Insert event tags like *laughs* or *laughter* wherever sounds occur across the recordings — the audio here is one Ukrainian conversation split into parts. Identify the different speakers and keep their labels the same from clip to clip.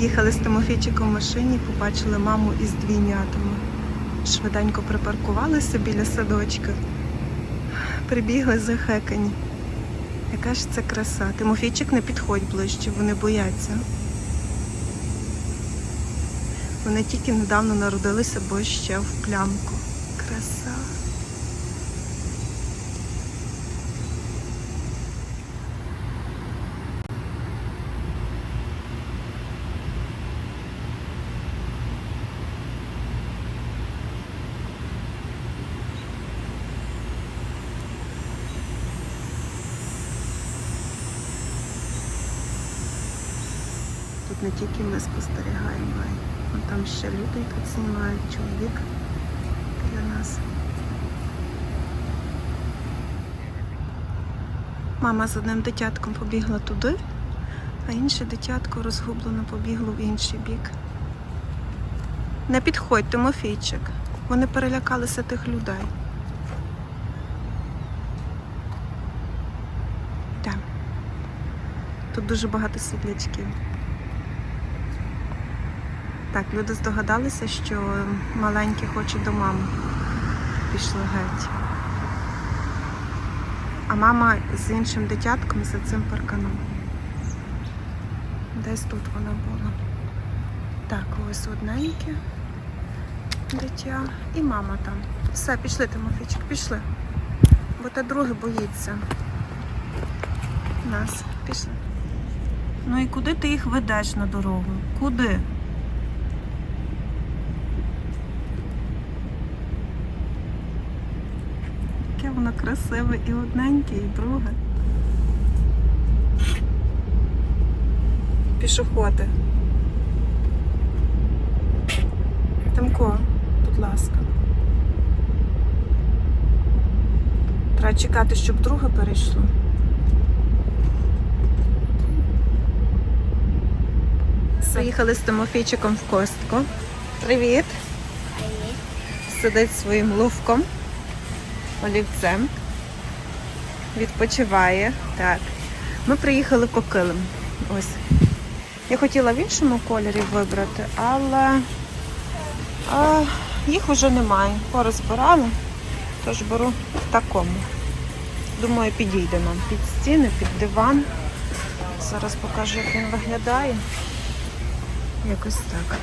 Speaker 1: Їхали з Тимофійчиком в машині, побачили маму із двійнятами. Швиденько припаркувалися біля садочка. Прибігли захекані. Яка ж це краса. Тимофійчик не підходь ближче, вони бояться. Вони тільки недавно народилися, бо ще в плямку. Краса. Тут не тільки ми спостерігаємо, а й там ще люди тут знімають, чоловік для нас. Мама з одним дитятком побігла туди, а інше дитятко розгублено побігло в інший бік. Не підходь, Тимофійчик. Вони перелякалися тих людей. Так. Тут дуже багато світлячків. Так, люди здогадалися, що маленькі хочуть до мами. Пішли геть. А мама з іншим дитятком за цим парканом. Десь тут вона була. Так, ось одненьке дитя і мама там. Все, пішли, Тимофійчик, пішли. Бо те друге боїться. Нас. Пішли. Ну і куди ти їх ведеш на дорогу? Куди? Яке воно красиве і одненьке, і друге. Пішоходи. Тимко, будь ласка. Треба чекати, щоб друге перейшло. Заїхали з Тимофійчиком в костку. Привіт! Сидить своїм лувком олівцем. Відпочиває. Так. Ми приїхали по килим. Ось. Я хотіла в іншому кольорі вибрати, але а, їх вже немає. Порозбирали, тож беру в такому. Думаю, підійде нам під стіни, під диван. Зараз покажу, як він виглядає. Якось так.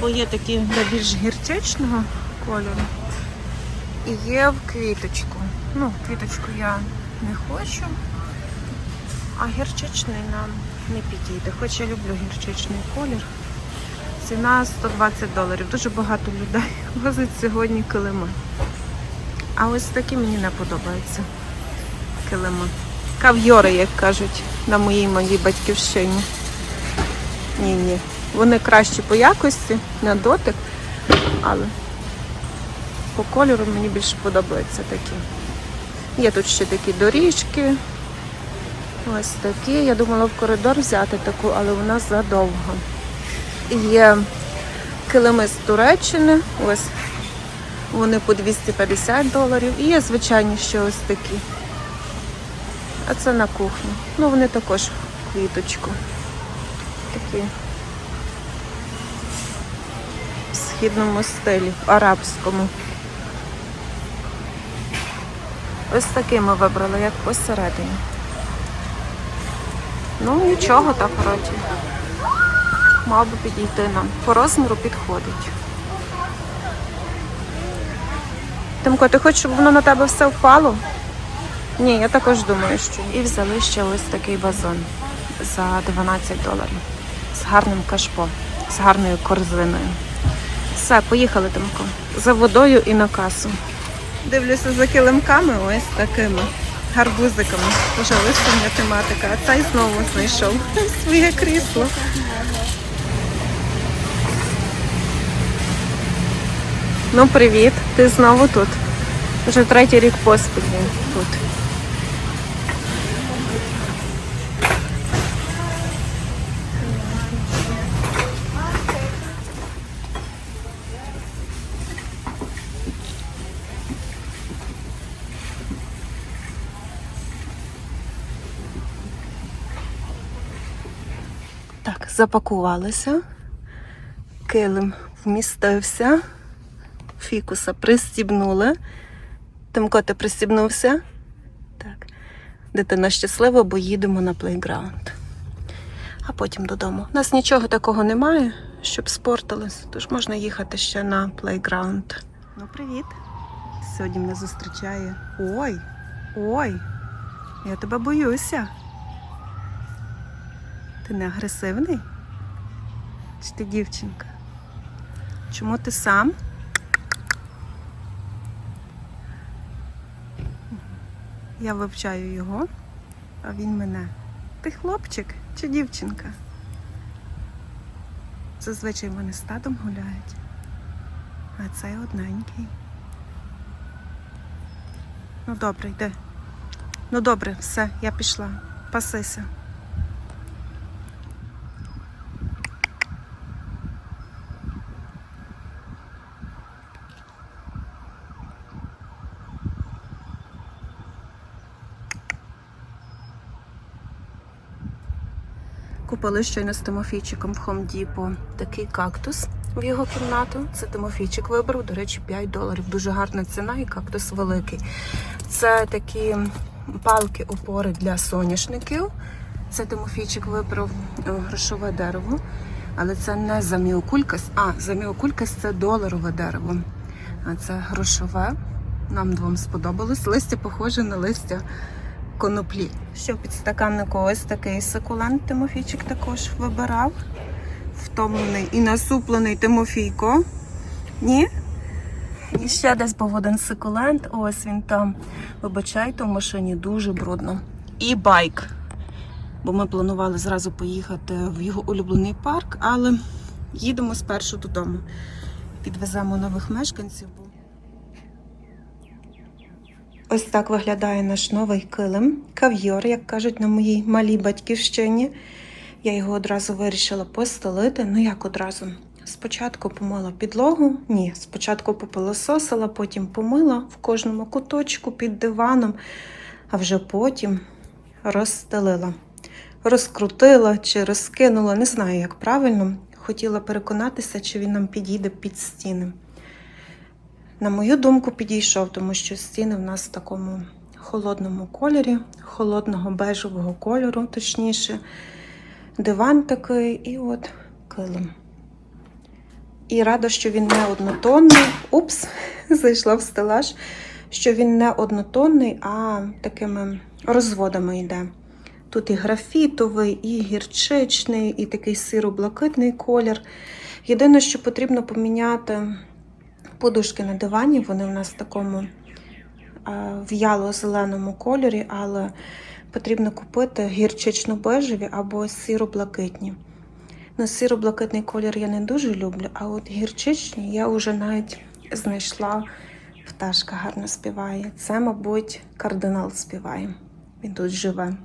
Speaker 1: Бо є такі більш гірчичного кольору. І є в квіточку. Ну, квіточку я не хочу, а гірчичний нам не підійде. Хоч я люблю гірчичний колір. Ціна 120 доларів. Дуже багато людей *laughs* возить сьогодні килими. А ось такі мені не подобаються килими. Кав'йори, як кажуть, на моїй малій батьківщині. Ні-ні. Вони кращі по якості, на дотик, але по кольору мені більше подобаються такі. Є тут ще такі доріжки. Ось такі. Я думала в коридор взяти таку, але вона задовга. І Є килими з Туреччини. Ось вони по 250 доларів. І є звичайні ще ось такі. А це на кухню. Ну, вони також в квіточку. Такі в східному стилі, арабському. Ось такий вибрали, як посередині. Ну, нічого так вроді. Мав би підійти нам. По розміру підходить. Тимко, ти хочеш, щоб воно на тебе все впало? Ні, я також думаю, що. І взяли ще ось такий вазон за 12 доларів. З гарним кашпо, з гарною корзиною. Все, поїхали, Тимко. За водою і на касу. Дивлюся за килимками ось такими гарбузиками. Уже вишня тематика. А цей знову знайшов *laughs* своє крісло. Ну, привіт, ти знову тут. Вже третій рік поспіль він тут. Так, запакувалися. Килим вмістився. Фікуса пристібнули. Тимко, ти пристібнувся? Так. Дитина щаслива, бо їдемо на плейграунд. А потім додому. У нас нічого такого немає, щоб спортились, тож можна їхати ще на плейграунд. Ну, привіт. Сьогодні мене зустрічає. Ой, ой, я тебе боюся. Ти не агресивний? Чи ти дівчинка? Чому ти сам? Я вивчаю його, а він мене. Ти хлопчик чи дівчинка? Зазвичай вони стадом гуляють, а цей одненький. Ну добре, йди. Ну добре, все, я пішла. Пасися. Купили щойно з Тимофійчиком в Depot такий кактус в його кімнату. Це Тимофійчик вибрав, до речі, 5 доларів. Дуже гарна ціна і кактус великий. Це такі палки опори для соняшників. Це Тимофійчик вибрав е, грошове дерево, але це не заміокулькас. А, заміокулькас це доларове дерево. А це грошове. Нам двом сподобалось. Листя похоже на листя коноплі. Що в підстаканнику ось такий сукулент Тимофійчик також вибирав. Втомлений і насуплений Тимофійко. Ні? І ще десь був один сукулент. Ось він там. Вибачайте, в машині дуже брудно. І байк. Бо ми планували зразу поїхати в його улюблений парк, але їдемо спершу додому. Підвеземо нових мешканців. Ось так виглядає наш новий килим, кав'йор, як кажуть на моїй малій батьківщині. Я його одразу вирішила постелити. Ну як одразу? Спочатку помила підлогу, ні, спочатку попилососила, потім помила в кожному куточку під диваном, а вже потім розстелила. Розкрутила чи розкинула, не знаю, як правильно. Хотіла переконатися, чи він нам підійде під стіни. На мою думку, підійшов, тому що стіни в нас в такому холодному кольорі, холодного бежевого кольору, точніше. Диван такий і от килим. І рада, що він не однотонний. Упс, *laughs* зайшла в стелаж, що він не однотонний, а такими розводами йде. Тут і графітовий, і гірчичний, і такий сиро-блакитний колір. Єдине, що потрібно поміняти подушки на дивані, вони в нас в такому в'яло-зеленому кольорі, але потрібно купити гірчично-бежеві або сиро-блакитні. Ну, сиро-блакитний колір я не дуже люблю, а от гірчичні я вже навіть знайшла. Пташка гарно співає. Це, мабуть, кардинал співає. Він тут живе.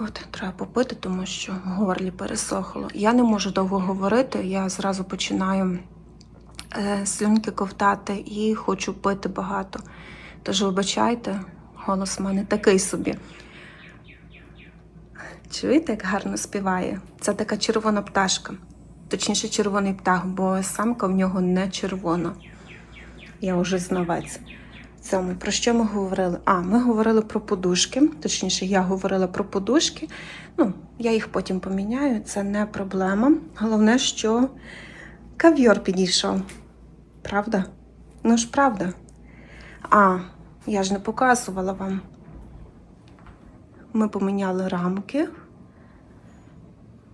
Speaker 1: От, треба попити, тому що в горлі пересохло. Я не можу довго говорити, я зразу починаю слюнки ковтати і хочу пити багато. Тож, вибачайте, голос в мене такий собі. Чуєте, як гарно співає? Це така червона пташка. Точніше, червоний птах, бо самка в нього не червона. Я вже знавець. Цьому про що ми говорили? А, ми говорили про подушки. Точніше, я говорила про подушки. Ну, я їх потім поміняю, це не проблема. Головне, що кав'йор підійшов. Правда? Ну ж правда. А, я ж не показувала вам. Ми поміняли рамки,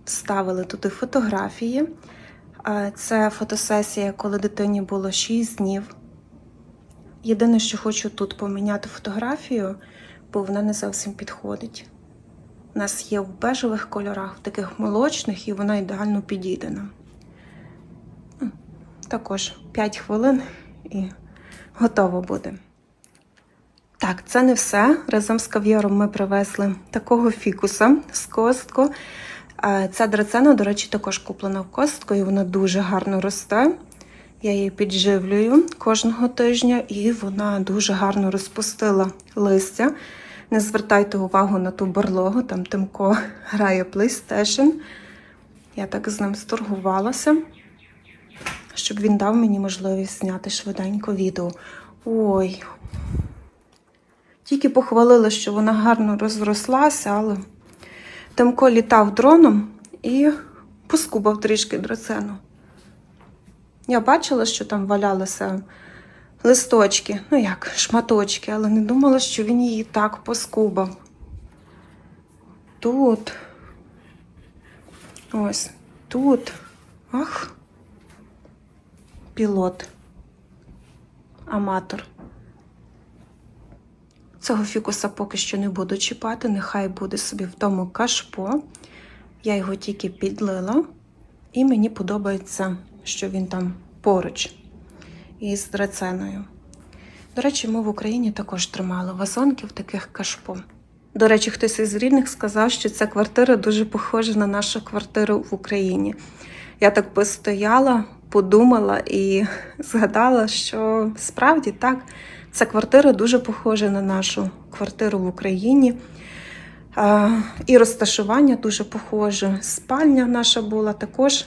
Speaker 1: вставили туди фотографії. Це фотосесія, коли дитині було 6 днів. Єдине, що хочу тут поміняти фотографію, бо вона не зовсім підходить. У нас є в бежевих кольорах, в таких молочних, і вона ідеально підійде нам. Також 5 хвилин і готово буде. Так, це не все. Разом з кав'яром ми привезли такого фікуса з костку. Е, Ця драцена, до речі, також куплена в костку, і вона дуже гарно росте. Я її підживлюю кожного тижня, і вона дуже гарно розпустила листя. Не звертайте увагу на ту барлогу, там Тимко грає PlayStation. Я так з ним сторгувалася, щоб він дав мені можливість зняти швиденько відео. Ой. Тільки похвалила, що вона гарно розрослася, але Тимко літав дроном і поскубав трішки драцену. Я бачила, що там валялися листочки, ну як, шматочки, але не думала, що він її так поскубав. Тут. Ось, тут. Ах. Пілот. Аматор. Цього фікуса поки що не буду чіпати, нехай буде собі в тому кашпо. Я його тільки підлила, і мені подобається, що він там поруч із драценою. До речі, ми в Україні також тримали вазонки в таких кашпо. До речі, хтось із рідних сказав, що ця квартира дуже похожа на нашу квартиру в Україні. Я так постояла, подумала і згадала, що справді так, ця квартира дуже похожа на нашу квартиру в Україні. І розташування дуже похоже. Спальня наша була також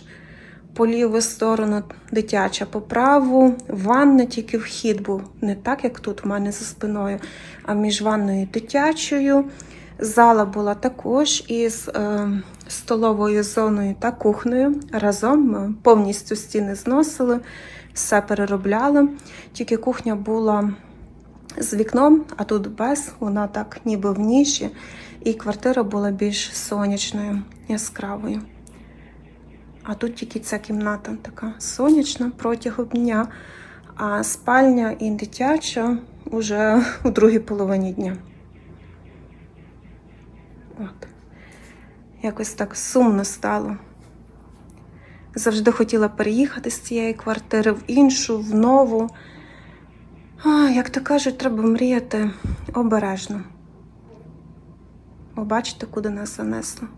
Speaker 1: по ліву сторону дитяча, по праву ванна тільки вхід був не так, як тут в мене за спиною, а між ванною і дитячою. Зала була також із е, столовою зоною та кухнею. Разом ми повністю стіни зносили, все переробляли. Тільки кухня була з вікном, а тут без, вона так ніби в ніші, і квартира була більш сонячною, яскравою. А тут тільки ця кімната така сонячна протягом дня, а спальня і дитяча уже у другій половині дня. От. Якось так сумно стало. Завжди хотіла переїхати з цієї квартири в іншу, в нову. А, як то кажуть, треба мріяти обережно. Бо бачите, куди нас занесло.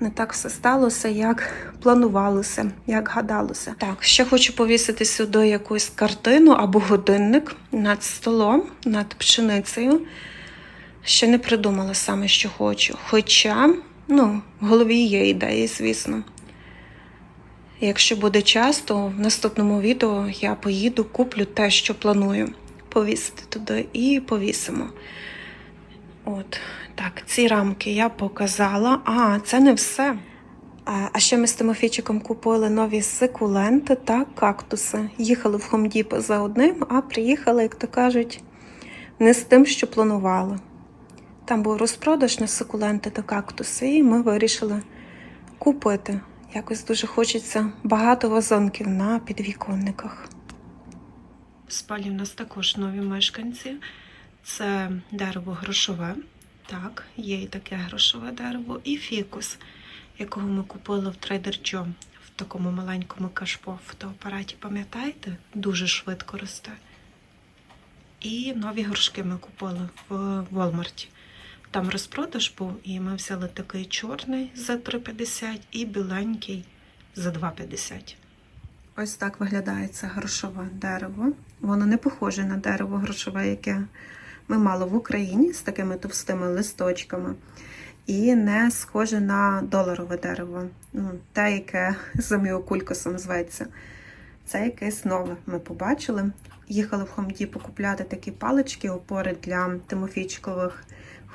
Speaker 1: Не так все сталося, як планувалося, як гадалося. Так, ще хочу повісити сюди якусь картину або годинник над столом, над пшеницею. Ще не придумала саме, що хочу. Хоча, ну, в голові є ідеї, звісно. Якщо буде час, то в наступному відео я поїду, куплю те, що планую повісити туди, і повісимо. От, так, ці рамки я показала. А, це не все. А, ще ми з Тимофійчиком купили нові сикуленти та кактуси. Їхали в Хомдіп за одним, а приїхали, як то кажуть, не з тим, що планували. Там був розпродаж на сукуленти та кактуси, і ми вирішили купити. Якось дуже хочеться багато вазонків на підвіконниках. В спалі в нас також нові мешканці. Це дерево грошове. Так, є і таке грошове дерево, і фікус, якого ми купили в Joe в такому маленькому кашпо фотоапараті. Пам'ятаєте? Дуже швидко росте. І нові горшки ми купили в Walmart. Там розпродаж був, і ми взяли такий чорний за 3,50 і біленький за 2,50. Ось так виглядає це грошове дерево. Воно не похоже на дерево грошове, яке ми мали в Україні з такими товстими листочками. І не схоже на доларове дерево. Ну, те, яке *laughs* за міокулькосом зветься. Це якесь нове. Ми побачили. Їхали в Хомді покупляти такі палички, опори для Тимофійчикових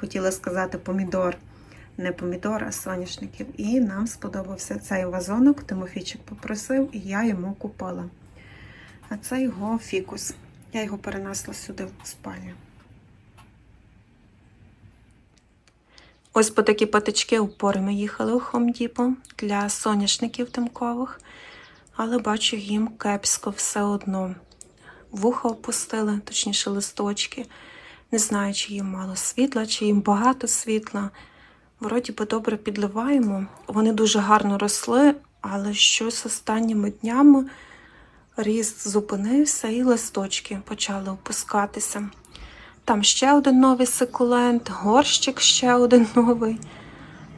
Speaker 1: хотіла сказати помідор, не помідор, а соняшників. І нам сподобався цей вазонок. Тимофійчик попросив, і я йому купила. А це його фікус. Я його перенесла сюди в спальню. Ось по такі патички опори ми їхали у Хомдіпо для соняшників тимкових, але бачу їм кепсько все одно. Вуха опустили, точніше листочки. Не знаю, чи їм мало світла, чи їм багато світла. Вроді би добре підливаємо. Вони дуже гарно росли, але щось останніми днями ріст зупинився і листочки почали опускатися. Там ще один новий сикулент, горщик ще один новий.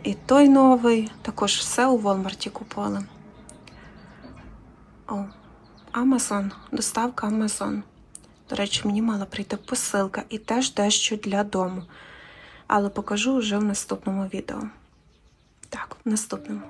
Speaker 1: І той новий. Також все у Walmart купили. О, Амазон, доставка Amazon. До речі, мені мала прийти посилка і теж дещо для дому. але покажу вже в наступному відео. Так, в наступному.